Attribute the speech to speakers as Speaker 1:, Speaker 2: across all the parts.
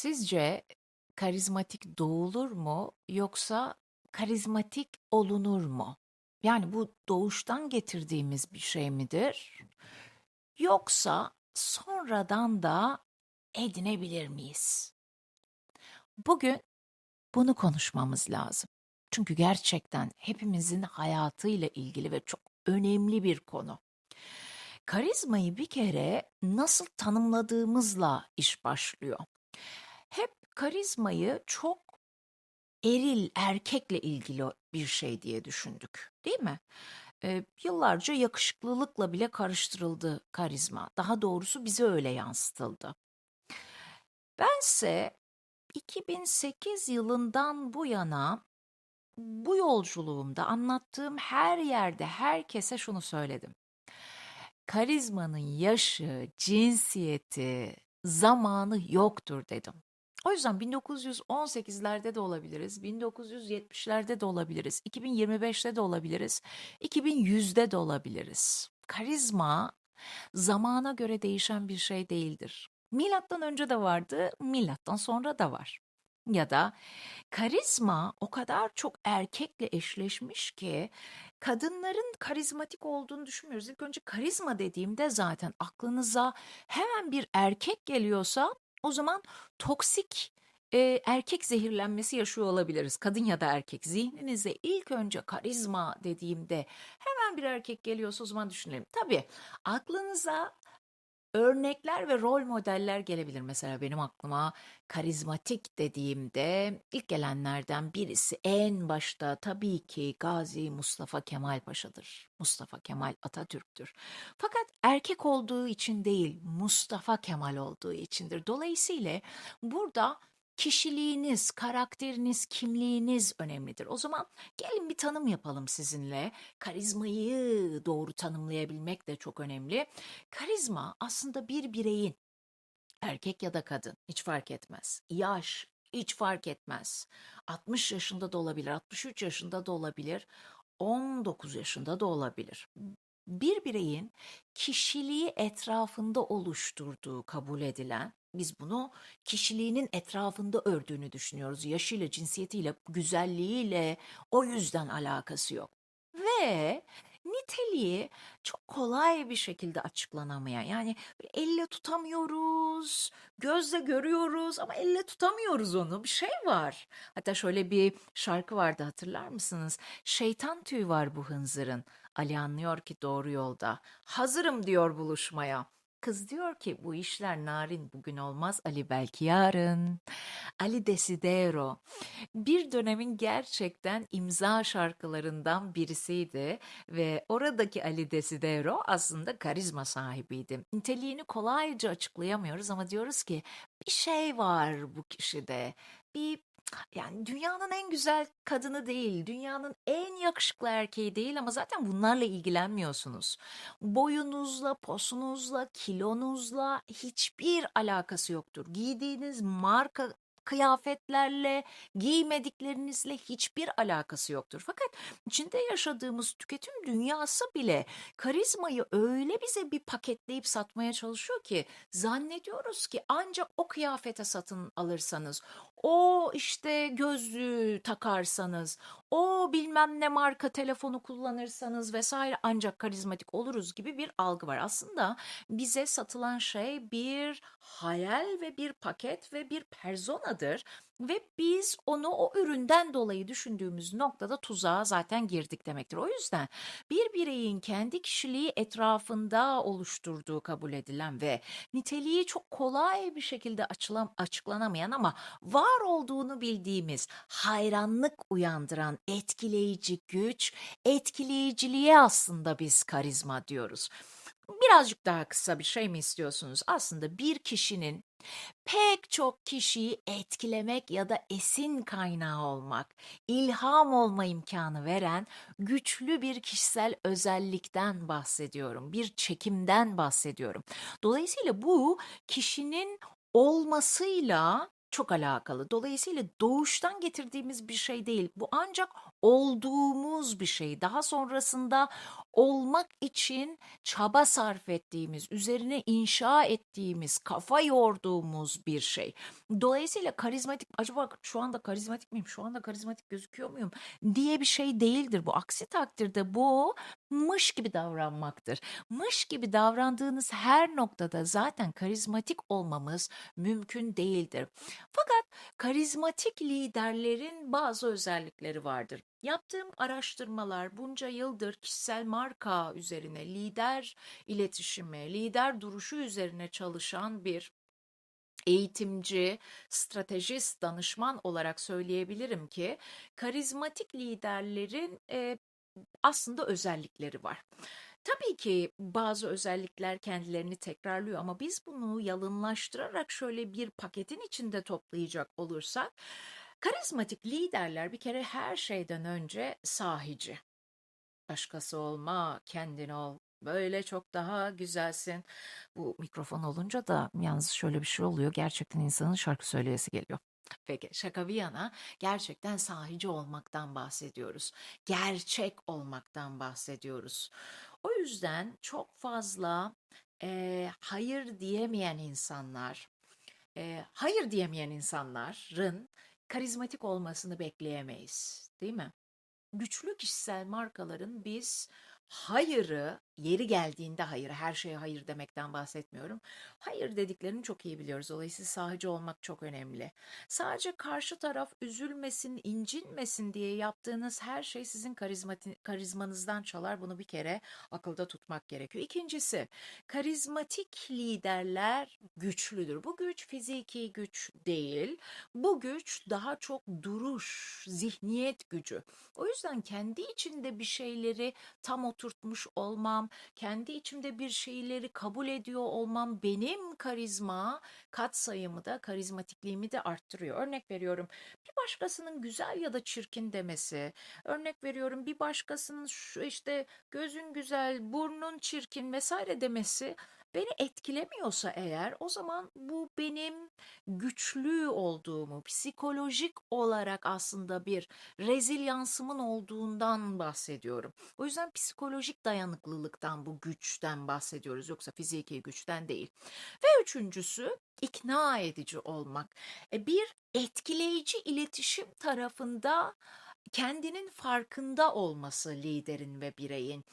Speaker 1: Sizce karizmatik doğulur mu yoksa karizmatik olunur mu? Yani bu doğuştan getirdiğimiz bir şey midir? Yoksa sonradan da edinebilir miyiz? Bugün bunu konuşmamız lazım. Çünkü gerçekten hepimizin hayatıyla ilgili ve çok önemli bir konu. Karizmayı bir kere nasıl tanımladığımızla iş başlıyor. Karizmayı çok eril, erkekle ilgili bir şey diye düşündük, değil mi? Eee, yıllarca yakışıklılıkla bile karıştırıldı karizma. Daha doğrusu bize öyle yansıtıldı. Bense 2008 yılından bu yana bu yolculuğumda anlattığım her yerde herkese şunu söyledim. Karizmanın yaşı, cinsiyeti, zamanı yoktur dedim. O yüzden 1918'lerde de olabiliriz, 1970'lerde de olabiliriz, 2025'te de olabiliriz, 2100'de de olabiliriz. Karizma zamana göre değişen bir şey değildir. Milattan önce de vardı, milattan sonra da var. Ya da karizma o kadar çok erkekle eşleşmiş ki kadınların karizmatik olduğunu düşünmüyoruz. İlk önce karizma dediğimde zaten aklınıza hemen bir erkek geliyorsa o zaman toksik e, erkek zehirlenmesi yaşıyor olabiliriz. Kadın ya da erkek. Zihninize ilk önce karizma dediğimde hemen bir erkek geliyorsa o zaman düşünelim. Tabii aklınıza örnekler ve rol modeller gelebilir. Mesela benim aklıma karizmatik dediğimde ilk gelenlerden birisi en başta tabii ki Gazi Mustafa Kemal Paşa'dır. Mustafa Kemal Atatürk'tür. Fakat erkek olduğu için değil, Mustafa Kemal olduğu içindir. Dolayısıyla burada kişiliğiniz, karakteriniz, kimliğiniz önemlidir. O zaman gelin bir tanım yapalım sizinle. Karizmayı doğru tanımlayabilmek de çok önemli. Karizma aslında bir bireyin erkek ya da kadın hiç fark etmez. Yaş hiç fark etmez. 60 yaşında da olabilir, 63 yaşında da olabilir, 19 yaşında da olabilir. Bir bireyin kişiliği etrafında oluşturduğu kabul edilen biz bunu kişiliğinin etrafında ördüğünü düşünüyoruz. Yaşıyla, cinsiyetiyle, güzelliğiyle o yüzden alakası yok. Ve niteliği çok kolay bir şekilde açıklanamayan. Yani elle tutamıyoruz, gözle görüyoruz ama elle tutamıyoruz onu. Bir şey var. Hatta şöyle bir şarkı vardı hatırlar mısınız? Şeytan tüyü var bu hınzırın. Ali anlıyor ki doğru yolda. Hazırım diyor buluşmaya. Kız diyor ki bu işler narin bugün olmaz Ali belki yarın. Ali Desidero bir dönemin gerçekten imza şarkılarından birisiydi ve oradaki Ali Desidero aslında karizma sahibiydi. Niteliğini kolayca açıklayamıyoruz ama diyoruz ki bir şey var bu kişide. Bir yani dünyanın en güzel kadını değil, dünyanın en yakışıklı erkeği değil ama zaten bunlarla ilgilenmiyorsunuz. Boyunuzla, posunuzla, kilonuzla hiçbir alakası yoktur. Giydiğiniz marka kıyafetlerle, giymediklerinizle hiçbir alakası yoktur. Fakat içinde yaşadığımız tüketim dünyası bile karizmayı öyle bize bir paketleyip satmaya çalışıyor ki zannediyoruz ki ancak o kıyafete satın alırsanız, o işte gözlüğü takarsanız, o bilmem ne marka telefonu kullanırsanız vesaire ancak karizmatik oluruz gibi bir algı var. Aslında bize satılan şey bir hayal ve bir paket ve bir personadır ve biz onu o üründen dolayı düşündüğümüz noktada tuzağa zaten girdik demektir. O yüzden bir bireyin kendi kişiliği etrafında oluşturduğu kabul edilen ve niteliği çok kolay bir şekilde açılam açıklanamayan ama var olduğunu bildiğimiz, hayranlık uyandıran etkileyici güç, etkileyiciliğe aslında biz karizma diyoruz. Birazcık daha kısa bir şey mi istiyorsunuz? Aslında bir kişinin pek çok kişiyi etkilemek ya da esin kaynağı olmak, ilham olma imkanı veren güçlü bir kişisel özellikten bahsediyorum. Bir çekimden bahsediyorum. Dolayısıyla bu kişinin olmasıyla çok alakalı. Dolayısıyla doğuştan getirdiğimiz bir şey değil. Bu ancak olduğumuz bir şey. Daha sonrasında olmak için çaba sarf ettiğimiz, üzerine inşa ettiğimiz, kafa yorduğumuz bir şey. Dolayısıyla karizmatik, acaba şu anda karizmatik miyim, şu anda karizmatik gözüküyor muyum diye bir şey değildir bu. Aksi takdirde bu mış gibi davranmaktır. Mış gibi davrandığınız her noktada zaten karizmatik olmamız mümkün değildir. Fakat karizmatik liderlerin bazı özellikleri vardır. Yaptığım araştırmalar bunca yıldır kişisel marka üzerine, lider iletişimi, lider duruşu üzerine çalışan bir eğitimci, stratejist, danışman olarak söyleyebilirim ki karizmatik liderlerin e, aslında özellikleri var. Tabii ki bazı özellikler kendilerini tekrarlıyor ama biz bunu yalınlaştırarak şöyle bir paketin içinde toplayacak olursak karizmatik liderler bir kere her şeyden önce sahici. Başkası olma, kendin ol. Böyle çok daha güzelsin. Bu mikrofon olunca da yalnız şöyle bir şey oluyor. Gerçekten insanın şarkı söyleyesi geliyor. Peki şaka bir yana gerçekten sahici olmaktan bahsediyoruz. Gerçek olmaktan bahsediyoruz. O yüzden çok fazla eee, hayır diyemeyen insanlar, eee, hayır diyemeyen insanların karizmatik olmasını bekleyemeyiz, değil mi? Güçlü kişisel markaların biz hayırı, yeri geldiğinde hayır, her şeye hayır demekten bahsetmiyorum. Hayır dediklerini çok iyi biliyoruz. Dolayısıyla sahici olmak çok önemli. Sadece karşı taraf üzülmesin, incinmesin diye yaptığınız her şey sizin karizmanızdan çalar. Bunu bir kere akılda tutmak gerekiyor. İkincisi, karizmatik liderler güçlüdür. Bu güç fiziki güç değil. Bu güç daha çok duruş, zihniyet gücü. O yüzden kendi içinde bir şeyleri tam oturtmuş olmam, kendi içimde bir şeyleri kabul ediyor olmam benim karizma katsayımı da karizmatikliğimi de arttırıyor. Örnek veriyorum bir başkasının güzel ya da çirkin demesi, örnek veriyorum bir başkasının şu işte gözün güzel, burnun çirkin vesaire demesi beni etkilemiyorsa eğer o zaman bu benim güçlü olduğumu, psikolojik olarak aslında bir rezilyansımın olduğundan bahsediyorum. O yüzden psikolojik dayanıklılıktan, bu güçten bahsediyoruz. Yoksa fiziki güçten değil. Ve üçüncüsü ikna edici olmak. E, Bir etkileyici iletişim tarafında kendinin farkında olması liderin ve bireyin.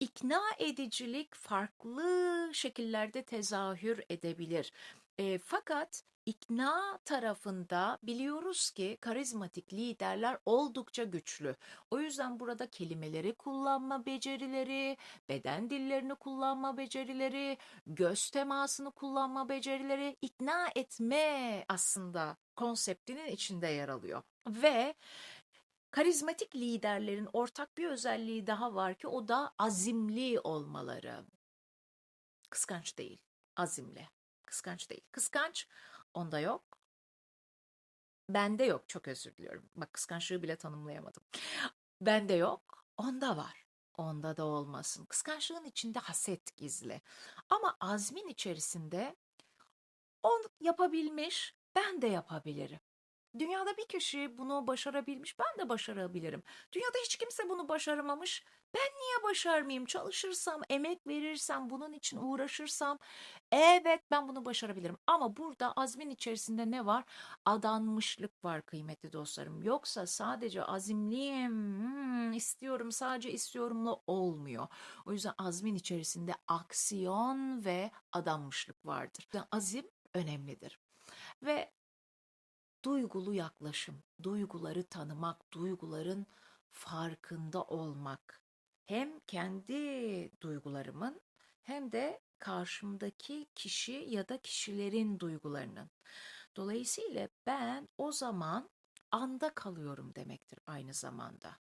Speaker 1: İkna edicilik farklı şekillerde tezahür edebilir. E, fakat ikna tarafında biliyoruz ki karizmatik liderler oldukça güçlü. O yüzden burada kelimeleri kullanma becerileri, beden dillerini kullanma becerileri, göz temasını kullanma becerileri, ikna etme aslında konseptinin içinde yer alıyor. Ve karizmatik liderlerin ortak bir özelliği daha var ki o da azimli olmaları. Kıskanç değil, azimli. Kıskanç değil. Kıskanç onda yok. Bende yok. Çok özür diliyorum. Bak kıskançlığı bile tanımlayamadım. Bende yok. Onda var. Onda da olmasın. Kıskançlığın içinde haset gizli. Ama azmin içerisinde on yapabilmiş, ben de yapabilirim. Dünyada bir kişi bunu başarabilmiş, ben de başarabilirim. Dünyada hiç kimse bunu başaramamış. Ben niye başarmayayım? Çalışırsam, emek verirsem, bunun için uğraşırsam, evet ben bunu başarabilirim. Ama burada azmin içerisinde ne var? Adanmışlık var kıymetli dostlarım. Yoksa sadece azimliyim, hmm, istiyorum, sadece istiyorumla olmuyor. O yüzden azmin içerisinde aksiyon ve adanmışlık vardır. Azim önemlidir. Ve duygulu yaklaşım, duyguları tanımak, duyguların farkında olmak. Hem kendi duygularımın hem de karşımdaki kişi ya da kişilerin duygularının. Dolayısıyla ben o zaman anda kalıyorum demektir aynı zamanda.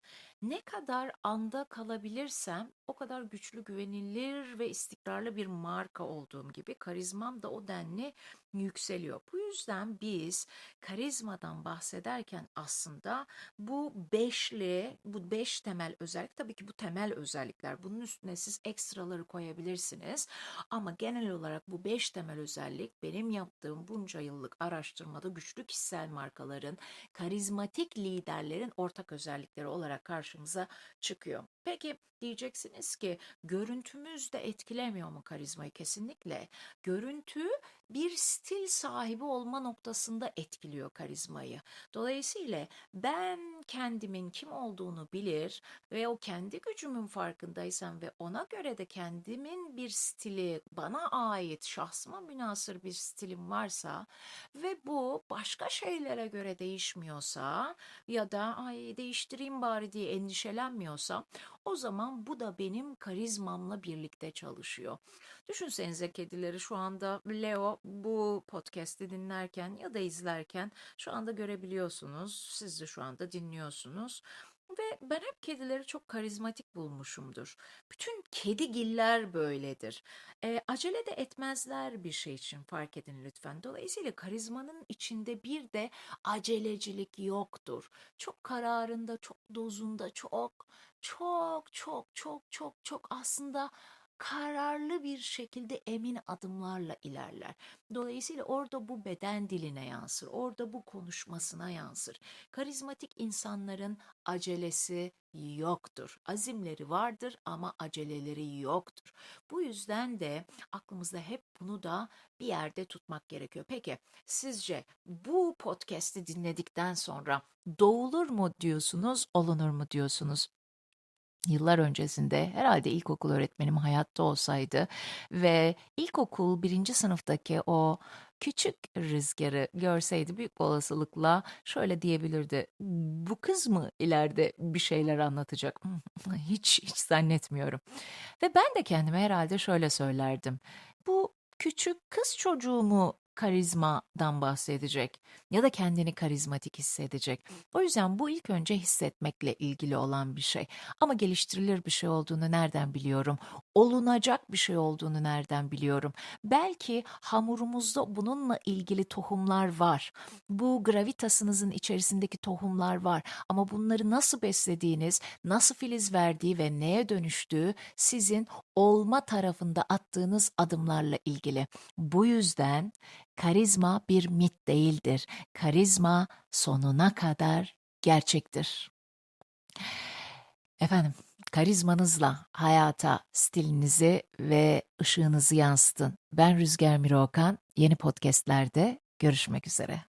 Speaker 1: Ne kadar anda kalabilirsem o kadar güçlü, güvenilir ve istikrarlı bir marka olduğum gibi karizmam da o denli yükseliyor. Bu yüzden biz karizmadan bahsederken aslında bu beşli, bu beş temel özellik tabii ki bu temel özellikler. Bunun üstüne siz ekstraları koyabilirsiniz. Ama genel olarak bu beş temel özellik benim yaptığım bunca yıllık araştırmada güçlü kişisel markaların, karizmatik liderlerin ortak özellikleri olarak karşımıza çıkıyor. Peki diyeceksiniz ki görüntümüz de etkilemiyor mu karizmayı? Kesinlikle. Görüntü bir stil sahibi olma noktasında etkiliyor karizmayı. Dolayısıyla ben kendimin kim olduğunu bilir ve o kendi gücümün farkındaysam ve ona göre de kendimin bir stili, bana ait, şahsıma münasır bir stilim varsa ve bu başka şeylere göre değişmiyorsa ya da ay değiştireyim bari diye endişelenmiyorsam o zaman bu da benim karizmamla birlikte çalışıyor. Düşünsenize kedileri şu anda Leo bu podcast'i dinlerken ya da izlerken şu anda görebiliyorsunuz. Siz de şu anda dinliyorsunuz. Ve ben hep kedileri çok karizmatik bulmuşumdur. Bütün kedigiller böyledir. E, acele de etmezler bir şey için fark edin lütfen. Dolayısıyla karizmanın içinde bir de acelecilik yoktur. Çok kararında, çok dozunda, çok çok çok çok çok çok aslında kararlı bir şekilde emin adımlarla ilerler. Dolayısıyla orada bu beden diline yansır, orada bu konuşmasına yansır. Karizmatik insanların acelesi yoktur. Azimleri vardır ama aceleleri yoktur. Bu yüzden de aklımızda hep bunu da bir yerde tutmak gerekiyor. Peki sizce bu podcast'i dinledikten sonra doğulur mu diyorsunuz, olunur mu diyorsunuz? Yıllar öncesinde herhalde ilkokul öğretmenim hayatta olsaydı ve ilkokul birinci sınıftaki o küçük rüzgarı görseydi büyük olasılıkla şöyle diyebilirdi. Bu kız mı ileride bir şeyler anlatacak? Hiç hiç zannetmiyorum. Ve ben de kendime herhalde şöyle söylerdim. Bu küçük kız çocuğu mu karizmadan bahsedecek ya da kendini karizmatik hissedecek. O yüzden bu ilk önce hissetmekle ilgili olan bir şey. Ama geliştirilir bir şey olduğunu nereden biliyorum? Olunacak bir şey olduğunu nereden biliyorum? Belki hamurumuzda bununla ilgili tohumlar var. Bu gravitasınızın içerisindeki tohumlar var. Ama bunları nasıl beslediğiniz, nasıl filiz verdiği ve neye dönüştüğü sizin olma tarafında attığınız adımlarla ilgili. Bu yüzden karizma bir mit değildir. Karizma sonuna kadar gerçektir. Efendim, karizmanızla hayata stilinizi ve ışığınızı yansıtın. Ben Rüzgar Miro Okan. Yeni podcastlerde görüşmek üzere.